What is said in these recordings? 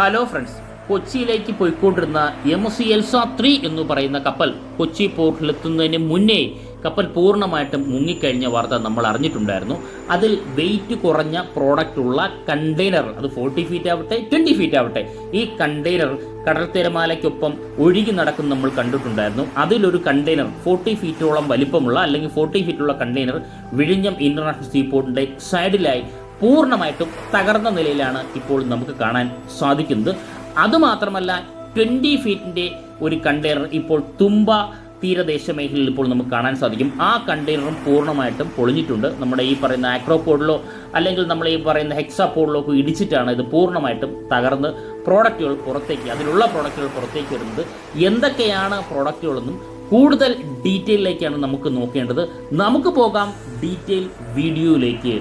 Hello friends കൊച്ചിയിലേക്ക് പോയിക്കൊണ്ടിരുന്ന M C Elsa three എന്ന് പറയുന്ന കപ്പൽ കൊച്ചി പോർട്ടിലെത്തുന്നതിന് മുന്നേ കപ്പൽ പൂർണമായിട്ടും മുങ്ങിക്കഴിഞ്ഞ വാർത്ത നമ്മൾ അറിഞ്ഞിട്ടുണ്ടായിരുന്നു. അതിൽ വെയിറ്റ് കുറഞ്ഞ പ്രോഡക്റ്റ് ഉള്ള കണ്ടെയ്നർ അത് ഫോർട്ടി ഫീറ്റ് ആവട്ടെ ട്വന്റി ഫീറ്റ് ആവട്ടെ ഈ കണ്ടെയ്നർ കടൽ തിരമാലയ്ക്കൊപ്പം ഒഴുകി നടക്കുന്ന നമ്മൾ കണ്ടിട്ടുണ്ടായിരുന്നു. അതിലൊരു കണ്ടെയ്നർ ഫോർട്ടി ഫീറ്റോളം വലിപ്പമുള്ള അല്ലെങ്കിൽ ഫോർട്ടി ഫീറ്റുള്ള കണ്ടെയ്നർ വിഴിഞ്ഞം ഇന്റർനാഷണൽ സീപോർട്ടിന്റെ സൈഡിലായി പൂർണമായിട്ടും തകർന്ന നിലയിലാണ് ഇപ്പോൾ നമുക്ക് കാണാൻ സാധിക്കുന്നത്. അതുമാത്രമല്ല ട്വന്റി ഫീറ്റിന്റെ ഒരു കണ്ടെയ്നർ ഇപ്പോൾ തുമ്പ തീരദേശ മേഖലയിൽ ഇപ്പോൾ നമുക്ക് കാണാൻ സാധിക്കും. ആ കണ്ടെയ്നറും പൂർണമായിട്ടും പൊളിഞ്ഞിട്ടുണ്ട്. നമ്മുടെ ഈ പറയുന്ന ആക്രോപോഡിലോ അല്ലെങ്കിൽ നമ്മൾ ഈ പറയുന്ന ഹെക്സാപോഡിലോ ഒക്കെ ഇടിച്ചിട്ടാണ് ഇത് പൂർണമായിട്ടും തകർന്ന് പ്രോഡക്റ്റുകൾ പുറത്തേക്ക് അതിലുള്ള പ്രോഡക്റ്റുകൾ പുറത്തേക്ക് വരുന്നത്. എന്തൊക്കെയാണ് പ്രോഡക്റ്റുകളെന്നും കൂടുതൽ ഡീറ്റെയിലേക്കാണ് നമുക്ക് നോക്കേണ്ടത്. നമുക്ക് പോകാം ഡീറ്റെയിൽ വീഡിയോയിലേക്ക്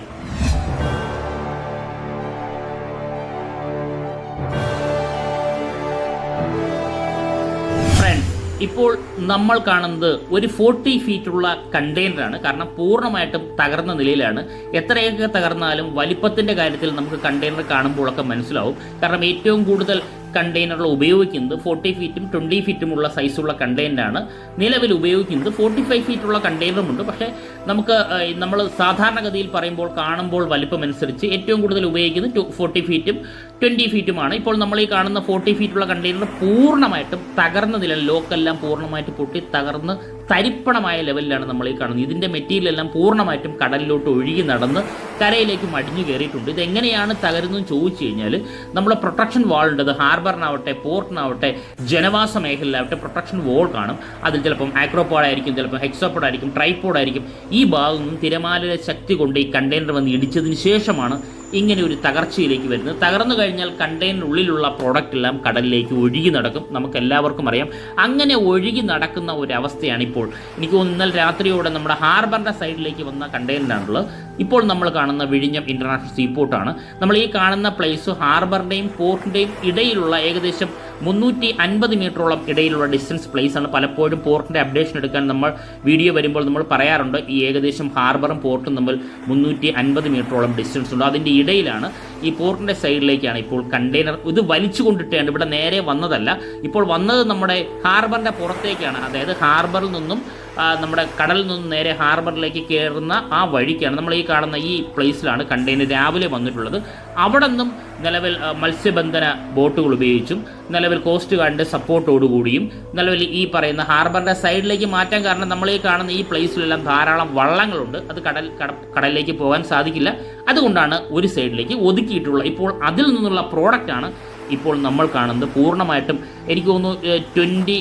ഇപ്പോൾ നമ്മൾ കാണുന്നത് ഒരു ഫോർട്ടി ഫീറ്റുള്ള കണ്ടെയ്നറാണ് കാരണം പൂർണമായിട്ടും തകർന്ന നിലയിലാണ്. എത്രയൊക്കെ തകർന്നാലും വലിപ്പത്തിന്റെ കാര്യത്തിൽ നമുക്ക് കണ്ടെയ്നർ കാണുമ്പോഴൊക്കെ മനസ്സിലാവും. കാരണം ഏറ്റവും കൂടുതൽ കണ്ടെയ്നറുകൾ ഉപയോഗിക്കുന്നത് ഫോർട്ടി ഫീറ്റും ട്വന്റി ഫീറ്റുമുള്ള സൈസുള്ള കണ്ടെയ്നറാണ് നിലവിൽ ഉപയോഗിക്കുന്നത് ഫോർട്ടി ഫൈവ് ഫീറ്റുള്ള കണ്ടെയ്നറുമുണ്ട് പക്ഷേ നമുക്ക് നമ്മൾ സാധാരണഗതിയിൽ പറയുമ്പോൾ കാണുമ്പോൾ വലിപ്പമനുസരിച്ച് ഏറ്റവും കൂടുതൽ ഉപയോഗിക്കുന്നത് ഫോർട്ടി ഫീറ്റും ട്വന്റി ഫീറ്റുമാണ് ഇപ്പോൾ നമ്മൾ ഈ കാണുന്ന ഫോർട്ടി ഫീറ്റുള്ള കണ്ടെയ്നർ പൂർണമായിട്ടും തകർന്ന നില ലോക്കെല്ലാം പൂർണമായിട്ട് പൊട്ടി തകർന്ന് തരിപ്പണമായ ലെവലിലാണ് നമ്മൾ ഈ കാണുന്നത്. ഇതിന്റെ മെറ്റീരിയൽ എല്ലാം പൂർണമായിട്ടും കടലിലോട്ട് ഒഴുകി നടന്ന് കരയിലേക്ക് മടിഞ്ഞു കയറിയിട്ടുണ്ട്. ഇതെങ്ങനെയാണ് തകരുന്നതെന്ന് ചോദിച്ചു കഴിഞ്ഞാൽ നമ്മുടെ പ്രൊട്ടക്ഷൻ വാൾ ഉണ്ട്. അത് ഹാർബറിനാവട്ടെ പോർട്ടിനാവട്ടെ ജനവാസ മേഖലയിലാവട്ടെ പ്രൊട്ടക്ഷൻ വാൾ കാണും. അതിൽ ചിലപ്പം ആക്രോപോഡായിരിക്കും ചിലപ്പം ചിലപ്പോൾ ഹെക്സോപോഡ് ആയിരിക്കും ട്രൈപോഡ് ആയിരിക്കും. ഈ ഭാഗം നിന്നും തിരമാലയുടെ ശക്തി കൊണ്ട് ഈ കണ്ടെയ്നർ വന്ന് ഇടിച്ചതിന് ശേഷമാണ് ഇങ്ങനെ ഒരു തകർച്ചയിലേക്ക് വരുന്നത്. തകർന്നു കഴിഞ്ഞാൽ കണ്ടെയ്നറിനുള്ളിലുള്ള പ്രോഡക്റ്റ് എല്ലാം കടലിലേക്ക് ഒഴുകി നടക്കും. നമുക്ക് എല്ലാവർക്കും അറിയാം. അങ്ങനെ ഒഴുകി നടക്കുന്ന ഒരു അവസ്ഥയാണ് ഇപ്പോൾ. എനിക്ക് തോന്നുന്നു ഇന്നലെ രാത്രിയോടെ നമ്മുടെ ഹാർബറിന്റെ സൈഡിലേക്ക് വന്ന കണ്ടെയ്നറാണുള്ളത്. ഇപ്പോൾ നമ്മൾ കാണുന്ന വിഴിഞ്ഞം ഇന്റർനാഷണൽ സീപോർട്ടാണ് നമ്മൾ ഈ കാണുന്ന പ്ലേസ് ഹാർബറിന്റെയും പോർട്ടിന്റെയും ഇടയിലുള്ള ഏകദേശം മുന്നൂറ്റി അൻപത് മീറ്ററോളം ഇടയിലുള്ള ഡിസ്റ്റൻസ് പ്ലേസ് ആണ്. പലപ്പോഴും പോർട്ടിന്റെ അപ്ഡേഷൻ എടുക്കാൻ നമ്മൾ വീഡിയോ വരുമ്പോൾ നമ്മൾ പറയാറുണ്ട്. ഈ ഏകദേശം ഹാർബറും പോർട്ടും തമ്മിൽ മുന്നൂറ്റി അൻപത് മീറ്ററോളം ഡിസ്റ്റൻസ് ഉണ്ട്. അതിന്റെ ഇടയിലാണ് ഈ പോർട്ടിന്റെ സൈഡിലേക്കാണ് ഇപ്പോൾ കണ്ടെയ്നർ ഇത് വലിച്ചു കൊണ്ടിട്ടാണ് ഇവിടെ നേരെ വന്നതല്ല. ഇപ്പോൾ വന്നത് നമ്മുടെ ഹാർബറിന്റെ പുറത്തേക്കാണ്. അതായത് ഹാർബറിൽ നിന്നും നമ്മുടെ കടലിൽ നിന്ന് നേരെ ഹാർബറിലേക്ക് കയറുന്ന ആ വഴിക്കാണ് നമ്മൾ ഈ കാണുന്ന ഈ പ്ലേസിലാണ് കണ്ടെയ്നർ രാവിലെ വന്നിട്ടുള്ളത്. അവിടെ നിന്നും നിലവിൽ മത്സ്യബന്ധന ബോട്ടുകൾ ഉപയോഗിച്ചും നിലവിൽ കോസ്റ്റ് ഗാർഡിന്റെ സപ്പോർട്ടോടുകൂടിയും നിലവിൽ ഈ പറയുന്ന ഹാർബറിന്റെ സൈഡിലേക്ക് മാറ്റാൻ കാരണം നമ്മൾ ഈ കാണുന്ന ഈ പ്ലേസിലെല്ലാം ധാരാളം വള്ളങ്ങളുണ്ട്. അത് കടൽ കടലിലേക്ക് പോകാൻ സാധിക്കില്ല. അതുകൊണ്ടാണ് ഒരു സൈഡിലേക്ക് ഒതുക്കിയിട്ടുള്ള ഇപ്പോൾ അതിൽ നിന്നുള്ള പ്രോഡക്റ്റാണ് ഇപ്പോൾ നമ്മൾ കാണുന്നത് പൂർണമായിട്ടും എനിക്ക് തോന്നുന്നു ട്വന്റി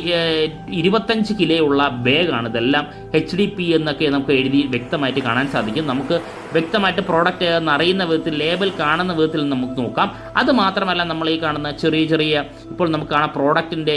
ഇരുപത്തഞ്ച് കിലോയുള്ള ബാഗാണ് ഇതെല്ലാം എച്ച് ഡി പി എന്നൊക്കെ നമുക്ക് എഴുതി വ്യക്തമായിട്ട് കാണാൻ സാധിക്കും. നമുക്ക് വ്യക്തമായിട്ട് പ്രോഡക്റ്റ് എന്ന് അറിയുന്ന വിധത്തിൽ ലേബൽ കാണുന്ന വിധത്തിൽ നമുക്ക് നോക്കാം. അത് മാത്രമല്ല നമ്മൾ ഈ കാണുന്ന ചെറിയ ചെറിയ ഇപ്പോൾ നമുക്ക് കാണാം പ്രോഡക്റ്റിന്റെ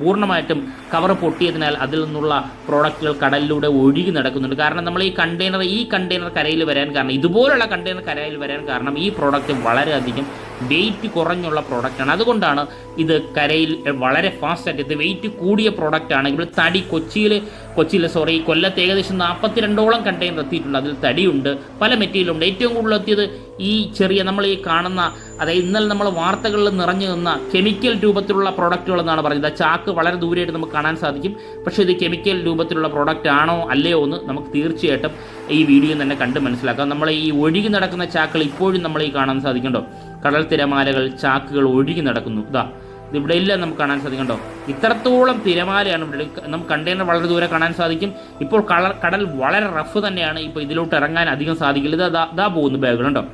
പൂർണമായിട്ടും കവർ പൊട്ടിയതിനാൽ അതിൽ നിന്നുള്ള പ്രോഡക്റ്റുകൾ കടലിലൂടെ ഒഴുകി നടക്കുന്നുണ്ട്. കാരണം നമ്മൾ ഈ കണ്ടെയ്നർ ഈ കണ്ടെയ്നർ കരയിൽ വരാൻ കാരണം ഇതുപോലുള്ള കണ്ടെയ്നർ കരയിൽ വരാൻ കാരണം ഈ പ്രോഡക്റ്റ് വളരെയധികം വെയിറ്റ് കുറഞ്ഞുള്ള പ്രോഡക്റ്റാണ് അതുകൊണ്ടാണ് ഇത് കരയിൽ വളരെ ഫാസ്റ്റായിട്ട് ഇത് വെയിറ്റ് കൂടിയ പ്രോഡക്റ്റ് ആണ്. ഇവിടെ തടി കൊച്ചിയിൽ കൊച്ചിയിൽ സോറി കൊല്ലത്ത് ഏകദേശം നാൽപ്പത്തിരണ്ടോളം കണ്ടെയ്നർ എത്തിയിട്ടുണ്ട്. അതിൽ തടിയുണ്ട്. പല മെറ്റീരിയലുണ്ട് ഏറ്റവും കൂടുതൽ എത്തിയത് ഈ ചെറിയ നമ്മൾ ഈ കാണുന്ന അതായത് ഇന്നലെ നമ്മൾ വാർത്തകളിൽ നിറഞ്ഞു നിന്ന കെമിക്കൽ രൂപത്തിലുള്ള പ്രോഡക്റ്റുകൾ എന്നാണ് പറഞ്ഞത്. ചാക്ക് വളരെ ദൂരെയായിട്ട് നമുക്ക് കാണാൻ സാധിക്കും. പക്ഷേ ഇത് കെമിക്കൽ രൂപത്തിലുള്ള പ്രോഡക്റ്റ് ആണോ അല്ലയോ എന്ന് നമുക്ക് തീർച്ചയായിട്ടും ഈ വീഡിയോ തന്നെ കണ്ട് മനസ്സിലാക്കാം. നമ്മൾ ഈ ഒഴുകി നടക്കുന്ന ചാക്കുകൾ ഇപ്പോഴും നമ്മൾ ഈ കാണാൻ സാധിക്കണ്ടോ കടൽ തിരമാലകൾ ചാക്കുകൾ ഒഴുകി നടക്കുന്നു. ഇതാ ഇത് ഇവിടെ ഇല്ല നമുക്ക് കാണാൻ സാധിക്കണ്ടോ ഇത്രത്തോളം തിരമാലയാണ് ഇവിടെ നമുക്ക് കണ്ടെയ്നർ വളരെ ദൂരെ കാണാൻ സാധിക്കും. ഇപ്പോൾ കളർ കടൽ വളരെ റഫ് തന്നെയാണ് ഇപ്പോൾ ഇതിലോട്ട് ഇറങ്ങാൻ അധികം സാധിക്കില്ല. ഇത് ദാ- പോകുന്ന പോകുന്നു ബാഗുകൾ ഉണ്ടോ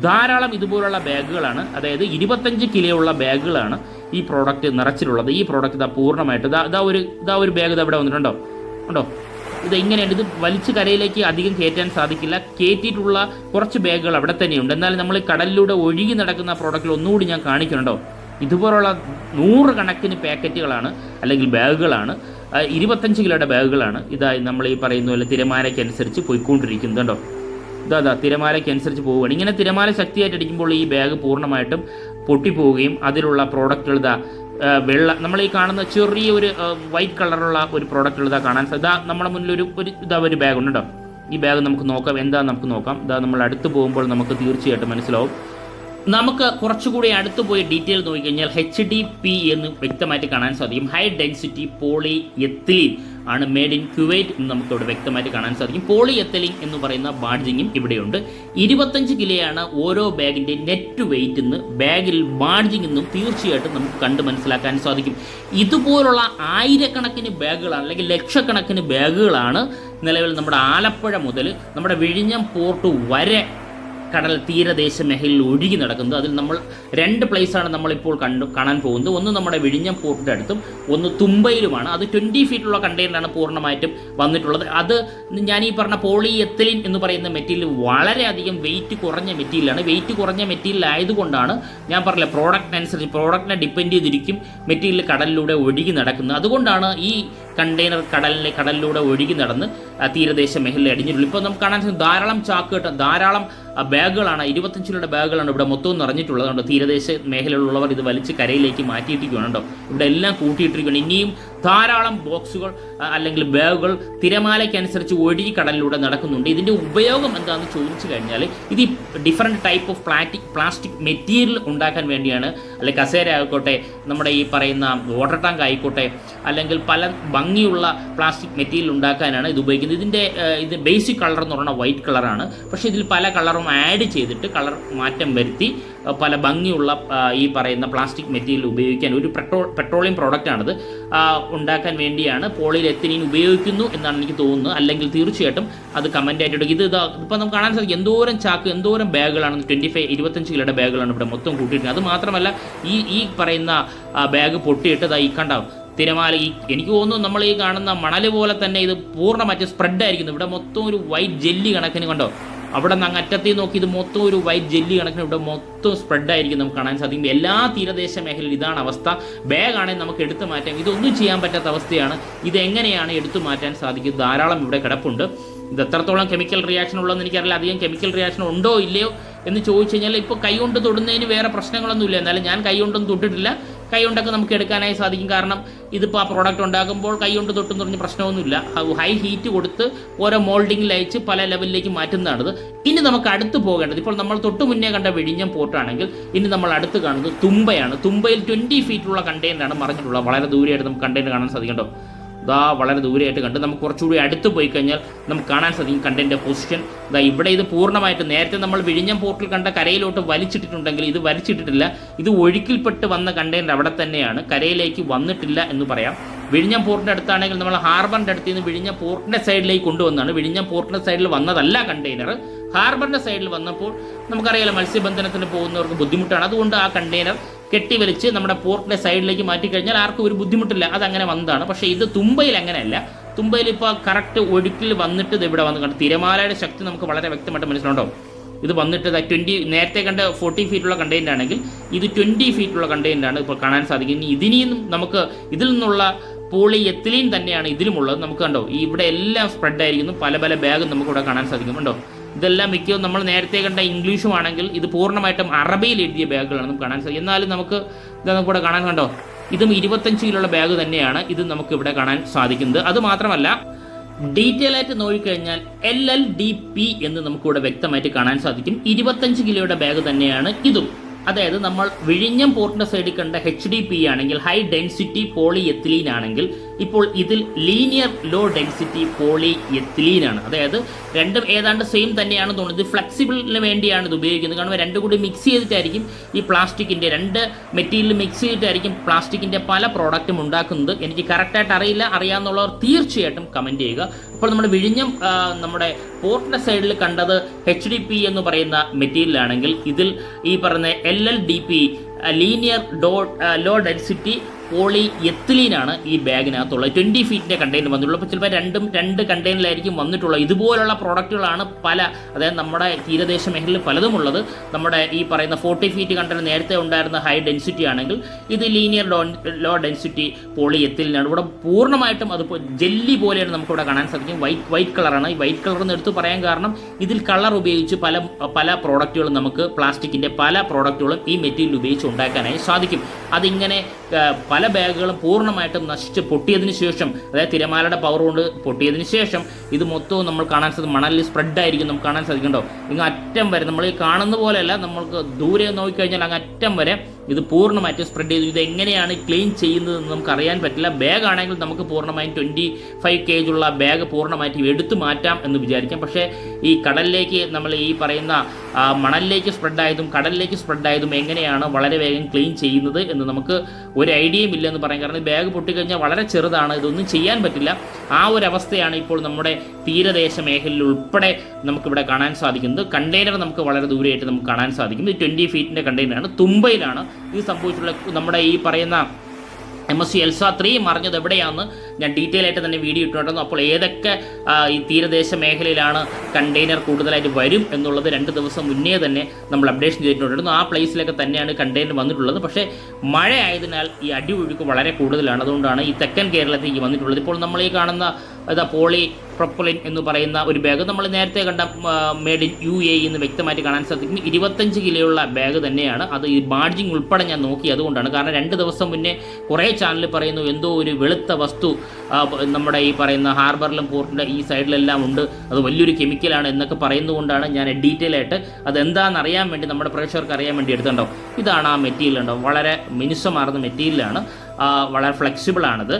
ധാരാളം ഇതുപോലുള്ള ബാഗുകളാണ് അതായത് ഇരുപത്തഞ്ച് കിലോ ഉള്ള ബാഗുകളാണ് ഈ പ്രോഡക്റ്റ് നിറച്ചിലുള്ളത്. ഈ പ്രോഡക്റ്റ് ഇതാ പൂർണമായിട്ട് ഇതാ ഇതാ ഒരു ഇതാ ഒരു ബാഗ് ഇതാ ഇവിടെ വന്നിട്ടുണ്ടോ ഉണ്ടോ ഇത് ഇങ്ങനെയുണ്ട് ഇത് വലിച്ചു കരയിലേക്ക് അധികം കയറ്റാൻ സാധിക്കില്ല. കയറ്റിയിട്ടുള്ള കുറച്ച് ബാഗുകൾ അവിടെ തന്നെയുണ്ട്. എന്നാൽ നമ്മൾ കടലിലൂടെ ഒഴുകി നടക്കുന്ന പ്രോഡക്റ്റിൽ ഒന്നുകൂടി ഞാൻ കാണിക്കുന്നുണ്ടോ ഇതുപോലുള്ള നൂറുകണക്കിന് പാക്കറ്റുകളാണ് അല്ലെങ്കിൽ ബാഗുകളാണ് ഇരുപത്തഞ്ച് കിലോയുടെ ബാഗുകളാണ് ഇതായി നമ്മൾ ഈ പറയുന്ന പോലെ തിരമാലയ്ക്കനുസരിച്ച് പോയിക്കൊണ്ടിരിക്കുന്നത് കണ്ടോ ഇതാ ഇതാ തിരമാലയ്ക്കനുസരിച്ച് പോവുകയാണ്. ഇങ്ങനെ തിരമാല ശക്തിയായിട്ട് അടിക്കുമ്പോൾ ഈ ബാഗ് പൂർണമായിട്ടും പൊട്ടിപ്പോവുകയും അതിലുള്ള പ്രോഡക്റ്റുകൾ ഇതാ വെള്ള നമ്മൾ ഈ കാണുന്ന ചെറിയ ഒരു വൈറ്റ് കളറുള്ള ഒരു പ്രോഡക്റ്റ് ഇതാ കാണാൻ സാധിക്കും ഇതാ നമ്മുടെ മുന്നിൽ ഒരു ഒരു ഇതാ ഒരു ബാഗ് ഉണ്ട് കേട്ടോ ഈ ബാഗ് നമുക്ക് നോക്കാം എന്താ നമുക്ക് നോക്കാം. ഇതാ നമ്മൾ അടുത്ത് പോകുമ്പോൾ നമുക്ക് തീർച്ചയായിട്ടും മനസ്സിലാവും. നമുക്ക് കുറച്ചുകൂടി അടുത്ത് പോയി ഡീറ്റെയിൽ നോക്കിക്കഴിഞ്ഞാൽ എച്ച് ഡി പി എന്ന് വ്യക്തമായിട്ട് കാണാൻ സാധിക്കും. ഹൈ ഡെൻസിറ്റി പോളി എത്തിലീൻ ആണ് മേഡ് ഇൻ കുവൈറ്റ് എന്ന് നമുക്ക് ഇവിടെ വ്യക്തമായിട്ട് കാണാൻ സാധിക്കും. പോളി എത്തലിൻ എന്ന് പറയുന്ന ബാഡ്ജിങ്ങും ഇവിടെയുണ്ട്. ഇരുപത്തഞ്ച് കിലോയാണ് ഓരോ ബാഗിന്റെ നെറ്റ് വെയിറ്റ് എന്ന് ബാഗിൽ ബാഡ്ജിങ് എന്നും തീർച്ചയായിട്ടും നമുക്ക് കണ്ട് മനസ്സിലാക്കാൻ സാധിക്കും. ഇതുപോലുള്ള ആയിരക്കണക്കിന് ബാഗുകളാണ് അല്ലെങ്കിൽ ലക്ഷക്കണക്കിന് ബാഗുകളാണ് നിലവിൽ നമ്മുടെ ആലപ്പുഴ മുതൽ നമ്മുടെ വിഴിഞ്ഞം പോർട്ട് വരെ കടൽ തീരദേശ മേഖലയിൽ ഒഴുകി നടക്കുന്നത്. അതിൽ നമ്മൾ രണ്ട് പ്ലേസാണ് നമ്മളിപ്പോൾ കണ്ടു കാണാൻ പോകുന്നത്. ഒന്ന് നമ്മുടെ വിഴിഞ്ഞം പോർട്ടിന്റെ അടുത്തും ഒന്ന് തുമ്പയിലുമാണ്. അത് ട്വന്റി ഫീറ്റുള്ള കണ്ടെയ്നറാണ് പൂർണമായിട്ടും വന്നിട്ടുള്ളത്. അത് ഞാൻ ഈ പറഞ്ഞ പോളി എത്തലിൻ എന്ന് പറയുന്ന മെറ്റീരിയൽ വളരെയധികം വെയിറ്റ് കുറഞ്ഞ മെറ്റീരിയലാണ് വെയിറ്റ് കുറഞ്ഞ മെറ്റീരിയൽ ആയതുകൊണ്ടാണ് ഞാൻ പറഞ്ഞില്ല പ്രോഡക്റ്റിനനുസരിച്ച് പ്രോഡക്റ്റിനെ ഡിപ്പെൻഡ് ചെയ്തിരിക്കും മെറ്റീരിയൽ കടലിലൂടെ ഒഴുകി നടക്കുന്നത്. അതുകൊണ്ടാണ് ഈ കണ്ടെയ്നർ കടലിലെ കടലിലൂടെ ഒഴുകി നടന്ന് തീരദേശ മേഖലയിൽ അടിഞ്ഞിട്ടുള്ളൂ. ഇപ്പോൾ നമുക്ക് കാണാൻ ധാരാളം ചാക്ക് കെട്ട് ധാരാളം ബാഗുകളാണ്. ഇരുപത്തഞ്ച് രൂപയുടെ ബാഗുകളാണ് ഇവിടെ മൊത്തം നിറഞ്ഞിട്ടുള്ളത്. കണ്ടോ തീരദേശ മേഖലയിലുള്ളവർ ഇത് വലിച്ച് കരയിലേക്ക് മാറ്റിയിട്ടിരിക്കുകയാണ്. കേട്ടോ ഇവിടെ എല്ലാം കൂട്ടിയിട്ടിരിക്കുകയാണ്. ഇനിയും ധാരാളം ബോക്സുകൾ അല്ലെങ്കിൽ ബാഗുകൾ തിരമാലയ്ക്കനുസരിച്ച് ഒഴുകി കടലിലൂടെ നടക്കുന്നുണ്ട്. ഇതിന്റെ ഉപയോഗം എന്താണെന്ന് ചോദിച്ചു കഴിഞ്ഞാൽ ഇത് different type of plastic plastic material ഉണ്ടാക്കാൻ വേണ്ടിയാണ്. അല്ലെങ്കിൽ കസേര ആയിക്കോട്ടെ നമ്മുടെ ഈ പറയുന്ന വാട്ടർ ടാങ്ക് ആയിക്കോട്ടെ അല്ലെങ്കിൽ പല ഭംഗിയുള്ള പ്ലാസ്റ്റിക് മെറ്റീരിയൽ ഉണ്ടാക്കാനാണ് ഇത് ഉപയോഗിക്കുന്നത്. ഇതിന്റെ ഏഹ്, ഇത് ബേസിക് കളർ എന്ന് പറഞ്ഞാൽ വൈറ്റ് കളറാണ് പക്ഷേ ഇതിൽ പല കളറും ആഡ് ചെയ്തിട്ട് കളർ മാറ്റം വരുത്തി പല ഭംഗിയുള്ള ഈ പറയുന്ന പ്ലാസ്റ്റിക് മെറ്റീരിയൽ ഉപയോഗിക്കാൻ ഒരു പെട്രോൾ പെട്രോളിയം പ്രോഡക്റ്റാണിത് ഉണ്ടാക്കാൻ വേണ്ടിയാണ് പോളിലെത്തിനീൻ ഉപയോഗിക്കുന്നു എന്നാണ് എനിക്ക് തോന്നുന്നത്. അല്ലെങ്കിൽ തീർച്ചയായിട്ടും അത് കമന്റ് ആയിട്ട് ഇത് ഇതാ ഇപ്പം നമുക്ക് കാണാൻ സാധിക്കും. എന്തോരം ചാക്ക് എന്തോരം ബാഗുകളാണ്. ട്വന്റി ഫൈവ് ഇരുപത്തഞ്ച് കിലോയുടെ ബാഗുകളാണ് ഇവിടെ മൊത്തം കൂട്ടിയിട്ടുണ്ട്. അത് മാത്രമല്ല ഈ ഈ പറയുന്ന ബാഗ് പൊട്ടിയിട്ട് അത് ഈ കണ്ടാവും തിരമാല ഈ എനിക്ക് തോന്നുന്നു നമ്മൾ ഈ കാണുന്ന മണൽ പോലെ തന്നെ ഇത് പൂർണമായിട്ട് സ്പ്രെഡ് ആയിരിക്കുന്നു. ഇവിടെ മൊത്തം ഒരു വൈറ്റ് ജെല്ലി കണക്കിന് കണ്ടോ? അവിടെ നിന്ന് അറ്റത്തിൽ നോക്കി ഇത് മൊത്തം ഒരു വൈറ്റ് ജെല്ലി കണക്കിന് ഇവിടെ മൊത്തം സ്പ്രെഡ് ആയിരിക്കും നമുക്ക് കാണാൻ സാധിക്കും. എല്ലാ തീരദേശ മേഖലയിൽ ഇതാണ് അവസ്ഥ. ബാഗാണെങ്കിൽ നമുക്ക് എടുത്തു മാറ്റാം. ഇതൊന്നും ചെയ്യാൻ പറ്റാത്ത അവസ്ഥയാണ്. ഇത് എങ്ങനെയാണ് എടുത്തു മാറ്റാൻ സാധിക്കും? ധാരാളം ഇവിടെ കിടപ്പുണ്ട്. ഇത് എത്രത്തോളം കെമിക്കൽ റിയാക്ഷൻ ഉള്ളതെന്ന് എനിക്കറിയില്ല. അധികം കെമിക്കൽ റിയാക്ഷൻ ഉണ്ടോ ഇല്ലയോ എന്ന് ചോദിച്ചു കഴിഞ്ഞാൽ ഇപ്പോൾ കൈ കൊണ്ട് തൊടുന്നതിന് വേറെ പ്രശ്നങ്ങളൊന്നുമില്ല. എന്നാലും ഞാൻ കൈ കൊണ്ടൊന്നും തൊട്ടിട്ടില്ല. കൈ കൊണ്ടൊക്കെ നമുക്ക് എടുക്കാനായി സാധിക്കും. കാരണം ഇതിപ്പോൾ ആ പ്രോഡക്റ്റ് ഉണ്ടാക്കുമ്പോൾ കൈ കൊണ്ട് തൊട്ടെന്ന് പറഞ്ഞ പ്രശ്നമൊന്നുമില്ല ഹൈ ഹീറ്റ് കൊടുത്ത് ഓരോ മോൾഡിങ്ങിൽ അയച്ച് പല ലെവലിലേക്ക് മാറ്റുന്നതാണിത്. ഇനി നമുക്ക് അടുത്ത് പോകേണ്ടത് ഇപ്പോൾ നമ്മൾ തൊട്ട് മുന്നേ കണ്ട വിഴിഞ്ഞം പോർട്ടാണെങ്കിൽ ഇനി നമ്മൾ അടുത്ത് കാണുന്നത് തുമ്പയാണ്. തുമ്പയിൽ ട്വന്റി ഫീറ്റുള്ള കണ്ടെയ്നറാണ് മറിഞ്ഞിട്ടുള്ളത്. വളരെ ദൂരെയായിട്ട് നമുക്ക് കണ്ടെയ്നർ കാണാൻ സാധിക്കട്ടോ ദാ വളരെ ദൂരെയായിട്ട് കണ്ട് നമുക്ക് കുറച്ചുകൂടി അടുത്ത് പോയി കഴിഞ്ഞാൽ നമുക്ക് കാണാൻ സാധിക്കും കണ്ടന്റെ പൊസിഷൻ ദാ ഇവിടെ ഇത് പൂർണമായിട്ട് നേരത്തെ നമ്മൾ വിഴിഞ്ഞം പോർട്ടിൽ കണ്ട കരയിലോട്ട് വലിച്ചിട്ടിട്ടുണ്ടെങ്കിൽ ഇത് വലിച്ചിട്ടിട്ടില്ല. ഇത് ഒഴുക്കിൽപ്പെട്ട് വന്ന കണ്ടെയ്നർ അവിടെ തന്നെയാണ്. കരയിലേക്ക് വന്നിട്ടില്ല എന്ന് പറയാം. വിഴിഞ്ഞം പോർട്ടിന്റെ അടുത്താണെങ്കിൽ നമ്മൾ ഹാർബറിന്റെ അടുത്ത് നിന്ന് വിഴിഞ്ഞം പോർട്ടിന്റെ സൈഡിലേക്ക് കൊണ്ടുവന്നാണ്. വിഴിഞ്ഞം പോർട്ടിന്റെ സൈഡിൽ വന്നതല്ല കണ്ടെയ്നർ ഹാർബറിന്റെ സൈഡിൽ വന്നപ്പോൾ നമുക്കറിയാലോ മത്സ്യബന്ധനത്തിന് പോകുന്നവർക്ക് ബുദ്ധിമുട്ടാണ്. അതുകൊണ്ട് ആ കണ്ടെയ്നർ കെട്ടിവലിച്ച് നമ്മുടെ പോർട്ടിന്റെ സൈഡിലേക്ക് മാറ്റി കഴിഞ്ഞാൽ ആർക്കും ഒരു ബുദ്ധിമുട്ടില്ല. അതങ്ങനെ വന്നതാണ്. പക്ഷേ ഇത് തുമ്പയിൽ അങ്ങനെയല്ല. തുമ്പയിൽ ഇപ്പോൾ കറക്റ്റ് ഒഴുക്കിൽ വന്നിട്ട് ഇത് ഇവിടെ വന്നു കണ്ടു. തിരമാലയുടെ ശക്തി നമുക്ക് വളരെ വ്യക്തമായിട്ട് മനസ്സിലുണ്ടോ? ഇത് വന്നിട്ട് ട്വന്റി നേരത്തെ കണ്ട ഫോർട്ടി ഫീറ്റുള്ള കണ്ടെയ്നർ ആണെങ്കിൽ ഇത് ട്വന്റി ഫീറ്റുള്ള കണ്ടെയ്നറാണ് ഇപ്പോൾ കാണാൻ സാധിക്കും. ഇനി ഇതിനെയും നമുക്ക് ഇതിൽ നിന്നുള്ള പോളി എത്തിലീൻ തന്നെയാണ് ഇതിലുമുള്ളത്. നമുക്ക് കണ്ടോ? ഇവിടെ എല്ലാം സ്പ്രെഡ് ആയിരിക്കുന്നു. പല പല ബാഗും നമുക്ക് ഇവിടെ കാണാൻ സാധിക്കും. കണ്ടോ? ഇതെല്ലാം മിക്കവും നമ്മൾ നേരത്തെ കണ്ട ഇംഗ്ലീഷും ആണെങ്കിൽ ഇത് പൂർണമായിട്ടും അറബിയിൽ എഴുതിയ ബാഗുകളാണ് നമുക്ക് കാണാൻ സാധിക്കും എന്നാലും നമുക്ക് ഇത് നമുക്ക് ഇവിടെ കാണാൻ കണ്ടോ? ഇതും ഇരുപത്തഞ്ച് കിലോയുള്ള ബാഗ് തന്നെയാണ് ഇത് നമുക്ക് ഇവിടെ കാണാൻ സാധിക്കുന്നത്. അത് മാത്രമല്ല ഡീറ്റെയിൽ ആയിട്ട് നോക്കിക്കഴിഞ്ഞാൽ എൽ എൽ ഡി പി എന്ന് നമുക്കിവിടെ വ്യക്തമായിട്ട് കാണാൻ സാധിക്കും. ഇരുപത്തഞ്ച് കിലോയുടെ ബാഗ് തന്നെയാണ് ഇതും. അതായത് നമ്മൾ വിഴിഞ്ഞം പോർട്ടിന്റെ സൈഡിൽ കണ്ട എച്ച് ഡി പി ആണെങ്കിൽ ഹൈ ഡെൻസിറ്റി പോളി എത്തിലീൻ ആണെങ്കിൽ ഇപ്പോൾ ഇതിൽ linear low density polyethylene ആണ്. അതായത് രണ്ടും ഏതാണ്ട് സെയിം തന്നെയാണ് തോന്നുന്നത്. ഫ്ലെക്സിബിളിന് വേണ്ടിയാണ് ഇത് ഉപയോഗിക്കുന്നത്. കാരണം രണ്ടും കൂടി മിക്സ് ചെയ്തിട്ടായിരിക്കും ഈ പ്ലാസ്റ്റിക്കിന്റെ രണ്ട് മെറ്റീരിയൽ മിക്സ് ചെയ്തിട്ടായിരിക്കും പ്ലാസ്റ്റിക്കിന്റെ പല പ്രോഡക്റ്റും ഉണ്ടാക്കുന്നത്. എനിക്ക് കറക്റ്റായിട്ട് അറിയില്ല. അറിയാമെന്നുള്ളവർ തീർച്ചയായിട്ടും കമന്റ് ചെയ്യുക. അപ്പോൾ നമ്മുടെ വിഴിഞ്ഞം നമ്മുടെ പോർട്ടിന്റെ സൈഡിൽ കണ്ടത് എച്ച് ഡി പി എന്ന് പറയുന്ന മെറ്റീരിയൽ ആണെങ്കിൽ ഇതിൽ ഈ പറയുന്ന L L D P linear ഡോ ലോ ഡെൻസിറ്റി പോളി എത്തിലീനാണ് ഈ ബാഗിനകത്തുള്ളത് ട്വന്റി ഫീറ്റിന്റെ കണ്ടെയ്നർ വന്നിട്ടുള്ളത്. അപ്പോൾ ചിലപ്പോൾ രണ്ടും രണ്ട് കണ്ടെയ്നറിലായിരിക്കും വന്നിട്ടുള്ളത്. ഇതുപോലുള്ള പ്രോഡക്റ്റുകളാണ് പല അതായത് നമ്മുടെ തീരദേശ മേഖലയിൽ പലതുമുള്ളത്. നമ്മുടെ ഈ പറയുന്ന ഫോർട്ടി ഫീറ്റ് കണ്ടെയ്നർ നേരത്തെ ഉണ്ടായിരുന്ന ഹൈ ഡെൻസിറ്റി ആണെങ്കിൽ ഇത് ലീനിയർ ലോ ഡെൻസിറ്റി പോളി എത്തിലിനാണ്. ഇവിടെ പൂർണമായിട്ടും അത് ജെല്ലി പോലെയാണ് നമുക്കിവിടെ കാണാൻ സാധിക്കും. വൈറ്റ് വൈറ്റ് കളറാണ് ഈ വൈറ്റ് കളർ എന്ന് എടുത്ത് പറയാൻ കാരണം ഇതിൽ കളർ ഉപയോഗിച്ച് പല പല പ്രോഡക്റ്റുകളും നമുക്ക് പ്ലാസ്റ്റിക്കിന്റെ പല പ്രോഡക്റ്റുകളും ഈ മെറ്റീരിയൽ ഉപയോഗിച്ച് ഉണ്ടാക്കാനായി സാധിക്കും. അതിങ്ങനെ പല പല ബാഗുകളും പൂർണമായിട്ടും നശിച്ച് പൊട്ടിയതിന് ശേഷം അതായത് തിരമാലയുടെ പവർ കൊണ്ട് പൊട്ടിയതിന് ശേഷം ഇത് മൊത്തവും നമ്മൾ കാണാൻ സാധിക്കും. മണലിൽ സ്പ്രെഡ് ആയിരിക്കും നമുക്ക് കാണാൻ സാധിക്കുന്നുണ്ടോ? ഇങ്ങ് അറ്റം വരെ നമ്മൾ ഈ കാണുന്ന പോലെയല്ല നമ്മൾക്ക് ദൂരെ നോക്കിക്കഴിഞ്ഞാൽ അങ്ങ് അറ്റം വരെ ഇത് പൂർണമായിട്ട് സ്പ്രെഡ് ചെയ്തു. ഇത് എങ്ങനെയാണ് ക്ലീൻ ചെയ്യുന്നതെന്ന് നമുക്ക് അറിയാൻ പറ്റില്ല. ബാഗ് ആണെങ്കിൽ നമുക്ക് പൂർണമായും ട്വന്റി ഫൈവ് കേജ് ഉള്ള ബാഗ് പൂർണമായിട്ട് എടുത്തു മാറ്റാം എന്ന് വിചാരിക്കാം. പക്ഷേ ഈ കടലിലേക്ക് നമ്മൾ ഈ പറയുന്ന മണലിലേക്ക് സ്പ്രെഡായതും കടലിലേക്ക് സ്പ്രെഡായതും എങ്ങനെയാണ് വളരെ വേഗം ക്ലീൻ ചെയ്യുന്നത് എന്ന് നമുക്ക് ഒരു ഐഡിയയും ഇല്ലെന്ന് പറയാം കാരണം ബാഗ് പൊട്ടിക്കഴിഞ്ഞാൽ വളരെ ചെറുതാണ്. ഇതൊന്നും ചെയ്യാൻ പറ്റില്ല. ആ ഒരു അവസ്ഥയാണ് ഇപ്പോൾ നമ്മുടെ തീരദേശ മേഖലയിൽ ഉൾപ്പെടെ നമുക്കിവിടെ കാണാൻ സാധിക്കുന്നത്. കണ്ടെയ്നർ നമുക്ക് വളരെ ദൂരെയായിട്ട് നമുക്ക് കാണാൻ സാധിക്കും ഇത് ട്വന്റി ഫീറ്റിന്റെ കണ്ടെയ്നറാണ്. തുമ്പയിലാണ് ഇത് സംഭവിച്ചിട്ടുള്ള നമ്മുടെ ഈ പറയുന്ന M S C Elsa three മറിഞ്ഞത് എവിടെയാണെന്ന് ഞാൻ ഡീറ്റെയിൽ ആയിട്ട് തന്നെ വീഡിയോ ഇട്ടിട്ടുണ്ടായിരുന്നു അപ്പോൾ ഏതൊക്കെ ഈ തീരദേശ മേഖലയിലാണ് കണ്ടെയ്നർ കൂടുതലായിട്ട് വരും എന്നുള്ളത് രണ്ട് ദിവസം മുന്നേ തന്നെ നമ്മൾ അപ്ഡേഷൻ ചെയ്തിട്ടുണ്ടായിരുന്നു ആ പ്ലേസിലൊക്കെ തന്നെയാണ് കണ്ടെയ്നർ വന്നിട്ടുള്ളത്. പക്ഷേ മഴ ആയതിനാൽ ഈ അടിയൊഴുക്ക് വളരെ കൂടുതലാണ്. അതുകൊണ്ടാണ് ഈ തെക്കൻ കേരളത്തിലേക്ക് വന്നിട്ടുള്ളത്. ഇപ്പോൾ നമ്മൾ ഈ കാണുന്ന ഇതാ പോളി പ്രൊപ്പലിൻ എന്ന് പറയുന്ന ഒരു ബാഗ് നമ്മൾ നേരത്തെ കണ്ട മേഡ് ഇൻ യു എ എന്ന് വ്യക്തമായിട്ട് കാണാൻ സാധിക്കും ഇരുപത്തഞ്ച് കിലോയുള്ള ബാഗ് തന്നെയാണ്. അത് ഈ ബാഡ്ജിങ് ഉൾപ്പെടെ ഞാൻ നോക്കി. അതുകൊണ്ടാണ്. കാരണം രണ്ട് ദിവസം മുന്നേ കുറേ ചാനൽ പറയുന്നു എന്തോ ഒരു വെളുത്ത വസ്തു നമ്മുടെ ഈ പറയുന്ന ഹാർബറിലും പോർട്ടിന്റെ ഈ സൈഡിലെല്ലാം ഉണ്ട്. അത് വലിയൊരു കെമിക്കലാണ് എന്നൊക്കെ പറയുന്നതുകൊണ്ടാണ് ഞാൻ ഡീറ്റെയിൽ ആയിട്ട് അത് എന്താണെന്ന് അറിയാൻ വേണ്ടി നമ്മുടെ പ്രേക്ഷകർക്ക് അറിയാൻ വേണ്ടി എടുത്തിട്ടുണ്ടാവും. ഇതാണ് ആ മെറ്റീരിയൽ ഉണ്ടാവും വളരെ മിനുസമാർന്ന മെറ്റീരിയലാണ് വളരെ ഫ്ലെക്സിബിൾ ആണത്.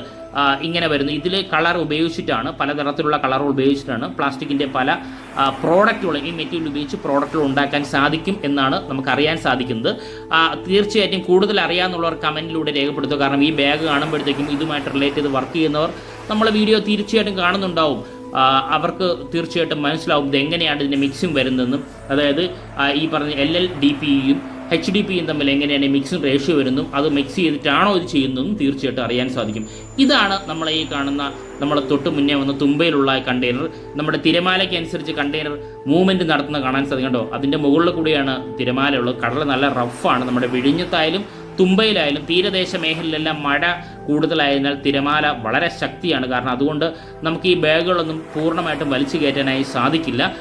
ഇങ്ങനെ വരുന്നു. ഇതിൽ കളർ ഉപയോഗിച്ചിട്ടാണ് പലതരത്തിലുള്ള കളർ ഉപയോഗിച്ചിട്ടാണ് പ്ലാസ്റ്റിക്കിന്റെ പല പ്രോഡക്റ്റുകൾ ഈ മെറ്റീരിയൽ ഉപയോഗിച്ച് പ്രോഡക്റ്റുകൾ ഉണ്ടാക്കാൻ സാധിക്കും എന്നാണ് നമുക്ക് അറിയാൻ സാധിക്കുന്നത് തീർച്ചയായിട്ടും കൂടുതൽ അറിയാമെന്നുള്ളവർ കമന്റിലൂടെ രേഖപ്പെടുത്തുക. കാരണം ഈ ബാഗ് കാണുമ്പോഴത്തേക്കും ഇതുമായിട്ട് റിലേറ്റ് ചെയ്ത് വർക്ക് ചെയ്യുന്നവർ നമ്മളെ വീഡിയോ തീർച്ചയായിട്ടും കാണുന്നുണ്ടാവും. അവർക്ക് തീർച്ചയായിട്ടും മനസ്സിലാവും ഇത് എങ്ങനെയാണ് ഇതിന്റെ മിക്സിങ് വരുന്നതെന്നും. അതായത് ഈ പറഞ്ഞ എൽ എൽ ഡി പിയും എച്ച് ഡി പിയും തമ്മിൽ എങ്ങനെയാണ് മിക്സിംഗ് റേഷ്യോ വരുന്നതും അത് മിക്സ് ചെയ്തിട്ടാണോ ഇത് ചെയ്യുന്നതും തീർച്ചയായിട്ടും അറിയാൻ സാധിക്കും. ഇതാണ് നമ്മളെ ഈ കാണുന്ന നമ്മൾ തൊട്ട് മുന്നേ വന്ന തുമ്പയിലുള്ള കണ്ടെയ്നർ നമ്മുടെ തിരമാലയ്ക്ക് അനുസരിച്ച് കണ്ടെയ്നർ മൂവ്മെന്റ് നടത്തുന്ന കാണാൻ സാധിക്കും കേട്ടോ. അതിന്റെ മുകളിൽ കൂടിയാണ് തിരമാല ഉള്ളത്. കടൽ നല്ല റഫാണ് നമ്മുടെ വിഴിഞ്ഞത്തായാലും തുമ്പയിലായാലും തീരദേശ മേഖലയിലെല്ലാം മഴ കൂടുതലായതിനാൽ തിരമാല വളരെ ശക്തിയാണ്. കാരണം അതുകൊണ്ട് നമുക്ക് ഈ ബാഗുകളൊന്നും പൂർണമായിട്ടും വലിച്ചു കയറ്റാനായി സാധിക്കില്ല.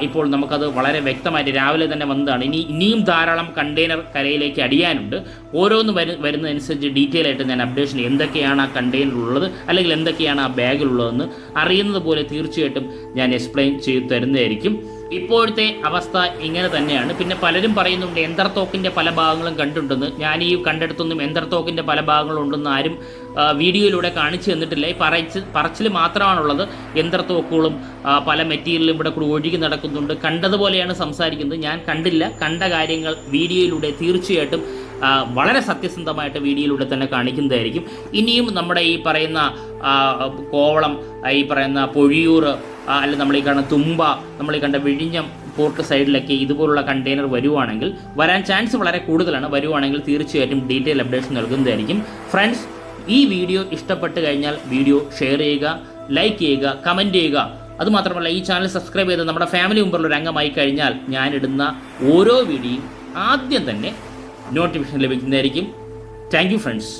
ഇപ്പോൾ നമുക്കത് വളരെ വ്യക്തമായിട്ട് രാവിലെ തന്നെ വന്നതാണ്. ഇനി ഇനിയും ധാരാളം കണ്ടെയ്നർ കരയിലേക്ക് അടിയാനുണ്ട്. ഓരോന്ന് വരു വരുന്നതനുസരിച്ച് ഡീറ്റെയിൽ ആയിട്ട് ഞാൻ അപ്ഡേഷൻ എന്തൊക്കെയാണ് ആ കണ്ടെയ്നർ ഉള്ളത് അല്ലെങ്കിൽ എന്തൊക്കെയാണ് ആ ബാഗിലുള്ളതെന്ന് അറിയുന്നത് പോലെ തീർച്ചയായിട്ടും ഞാൻ എക്സ്പ്ലെയിൻ ചെയ്ത് തരുന്നതായിരിക്കും. ഇപ്പോഴത്തെ അവസ്ഥ ഇങ്ങനെ തന്നെയാണ്. പിന്നെ പലരും പറയുന്നുണ്ട് എന്തർത്തോക്കിന്റെ പല ഭാഗങ്ങളും കണ്ടിട്ടുണ്ടെന്ന്. ഞാൻ ഈ കണ്ടെടുത്തൊന്നും എന്തർത്തോക്കിന്റെ പല ഭാഗങ്ങളും ഉണ്ടെന്ന് ആരും വീഡിയോയിലൂടെ കാണിച്ചു തന്നിട്ടില്ല. ഈ പറച്ച് പറച്ചിൽ മാത്രമാണുള്ളത്. യന്ത്രത്തോക്കുകളും പല മെറ്റീരിയലും ഇവിടെ കൂടി ഒഴുകി നടക്കുന്നുണ്ട്. കണ്ടതുപോലെയാണ് സംസാരിക്കുന്നത്. ഞാൻ കണ്ടില്ല. കണ്ട കാര്യങ്ങൾ വീഡിയോയിലൂടെ തീർച്ചയായിട്ടും വളരെ സത്യസന്ധമായിട്ട് വീഡിയോയിലൂടെ തന്നെ കാണിക്കുന്നതായിരിക്കും. ഇനിയും നമ്മുടെ ഈ പറയുന്ന കോവളം ഈ പറയുന്ന പൊഴിയൂർ അല്ല നമ്മൾ ഈ കാണുന്ന തുമ്പ നമ്മൾ ഈ കണ്ട വിഴിഞ്ഞം പോർട്ട് സൈഡിലൊക്കെ ഇതുപോലുള്ള കണ്ടെയ്നർ വരുവാണെങ്കിൽ വരാൻ ചാൻസ് വളരെ കൂടുതലാണ്. വരുവാണെങ്കിൽ തീർച്ചയായിട്ടും ഡീറ്റെയിൽ അപ്ഡേഷൻ നൽകുന്നതായിരിക്കും. ഫ്രണ്ട്സ് ഈ വീഡിയോ ഇഷ്ടപ്പെട്ട് കഴിഞ്ഞാൽ വീഡിയോ ഷെയർ ചെയ്യുക ലൈക്ക് ചെയ്യുക കമന്റ് ചെയ്യുക. അതുമാത്രമല്ല ഈ ചാനൽ സബ്സ്ക്രൈബ് ചെയ്ത് നമ്മുടെ ഫാമിലി മെമ്പറിൽ ഒരു അംഗമായി കഴിഞ്ഞാൽ ഞാനിടുന്ന ഓരോ വീഡിയോയും ആദ്യം തന്നെ നോട്ടിഫിക്കേഷൻ ലഭിക്കുന്നതായിരിക്കും. Thank friends.